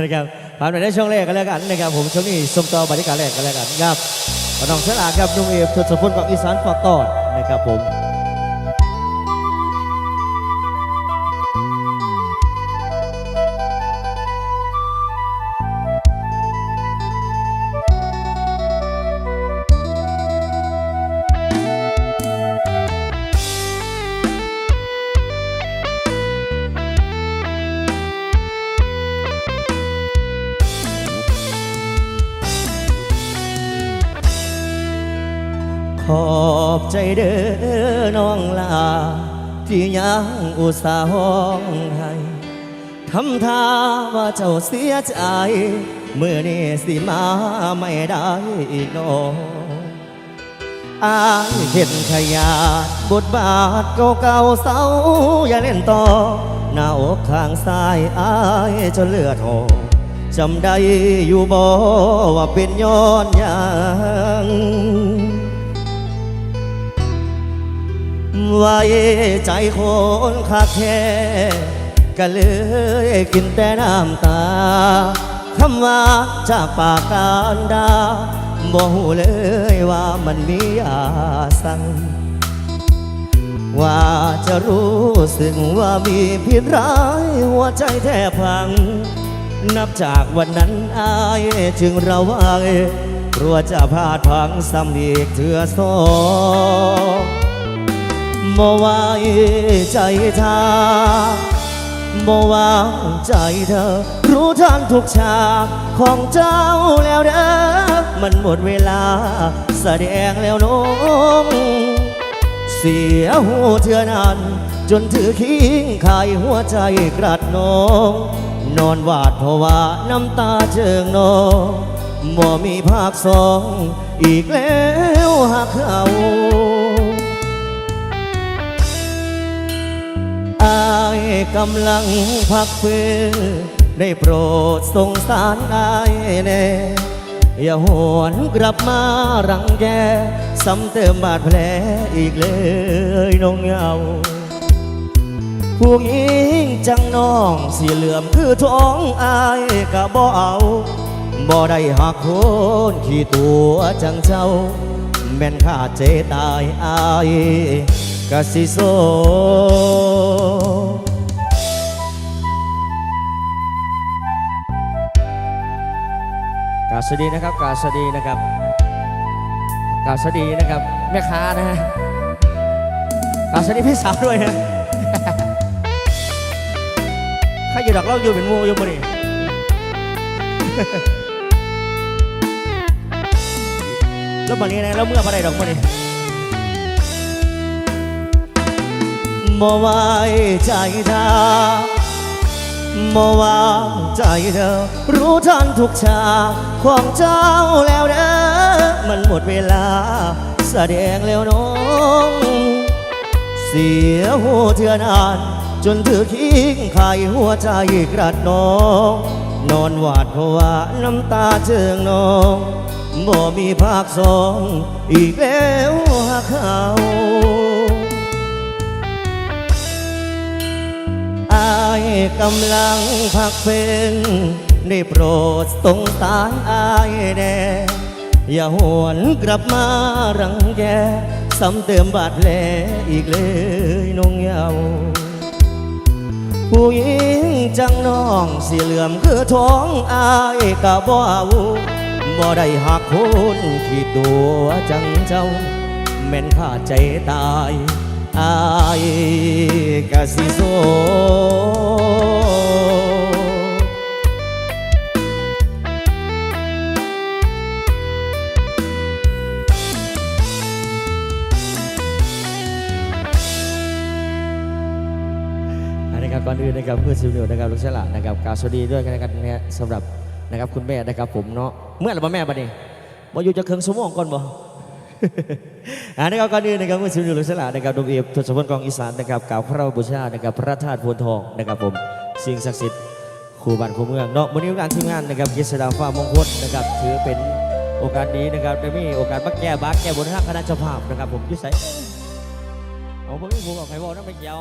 นะครับผ่านไปได้ช่วงแรกกันแล้วกันนะครับผมช่วงนี้ส่งต่อบรรยากาศแรกกันแล้วกันครับก็น้องเสลาครับนุ่มเอฟทศพลของอีสานฝากตอนะครับผม ขอบใจเด้อน้องลา ที่ยังอุตส่าห์ห้องให้ทำท่าว่าเจ้าเสียใจเมื่อนี้สิมาไม่ได้อีกน้องอายเห็นขยาดบทบาทเก่าๆเศร้าอย่าเล่นต่อ หน้าอกข้างซ้ายอายจนเลือดออกจำได้อยู่บ่ว่าเป็นย้อนยัง ไว้ใจคนคักแท้ก็เลยกินแต่น้ำตาคำว่าจากปากการดาบ่หูเลยว่ามันมีอาสั่งว่าจะรู้สึกว่ามีผิดร้ายหัวใจแทบพัง นับจากวันนั้นอายจึงระวายกลัวจะพลาดพังซ้ำอีกเถื่อสอง บ่ไว้ใจทาบ่วางใจเธอ รู้ทันทุกฉากของเจ้าแล้วเด้อมันหมดเวลาแสดงแล้วน้องเสียหูเทือนั้นจนถือคิงขายหัวใจกรัดน้อง นอนวาดเพราะว่าน้ำตาเจิงน้องบ่มีภาคสอง อีกแล้วหากเขา กำลังพักฟื้นได้โปรดสงสารอายแน่อย่าหวนกลับมารังแกซ้ำเติมบาดแผลอีกเลยน้องเยาผู้หญิงจังน้องสีเหลือมคือท้องอายก็บ่เอาบ่ได้หักโคนขี้ตัวจังเจ้า แม่นข้าเจตายอายกะสิโซ กาสวัสดีนะครับกาสวัสดีนะครับกาสวัสดีนะครับแม่ค้านะฮะกาสวัสดีพี่สาวด้วยนะใครอยู่ดอกเล่าอยู่เป็นหมูอยู่บ่นี่แล้ววันนี้นะแล้วเมื่อมาได้ดอกบ่นี่บ่ไว้ใจทา บ่วางใจเธอ รู้ทันทุกฉากของเจ้าแล้วเด้อมันหมดเวลา แสดงแล้วน้อง เสียหัวเทือนาน จนถือคิงไขายหัวใจกรัดน้อง นอนหวาดเพราะว่าน้ำตาเจิงน้องบ่มีภาคสอง อีกแล้วหากเขา กำลังพักเป็นได้โปรดสงสารอายแน่อย่าหวนกลับมารังแกซ้ำเติมบาดแผลอีกเลยน้องเยาว์ผู้หญิงจังน้องสีเหลื่อมคือท้องอายกะบ่เอาบ่ได้หักคนขี้ตัวจังเจ้า แม่นข้าใจตายอายกะสิโซ ก่อนอื่นนะครับเพื่อนซิวนิวนะครับลูกฉลาดนะครับกาสวัสดีด้วยกันนะครับเนี่ยสำหรับนะครับคุณแม่นะครับผมเนาะเมื่อไหร่บ่แม่บัดนี้บ่อยู่จะเครื่องสมองก่อนบ่อันนี้ครับก่อนอื่นนะครับเพื่อนซิวนิวลูกฉลาดนะครับดมเอฟทศพลกองอีสานนะครับกล่าวพระบูชานะครับพระธาตุโพนทองนะครับผมสิ่งศักดิ์สิทธิ์คู่บ้านคู่เมืองเนาะวันนี้งานทีมงานนะครับกิจสดาฟ้ามงคลนะครับถือเป็นโอกาสดีนะครับได้มีโอกาสมาแก้บักแก้บนทางคณะเจ้าภาพนะครับผมยุ่ใส่เอาผมไม่พูดกับใครบอกนั่นไม่เกี่ยว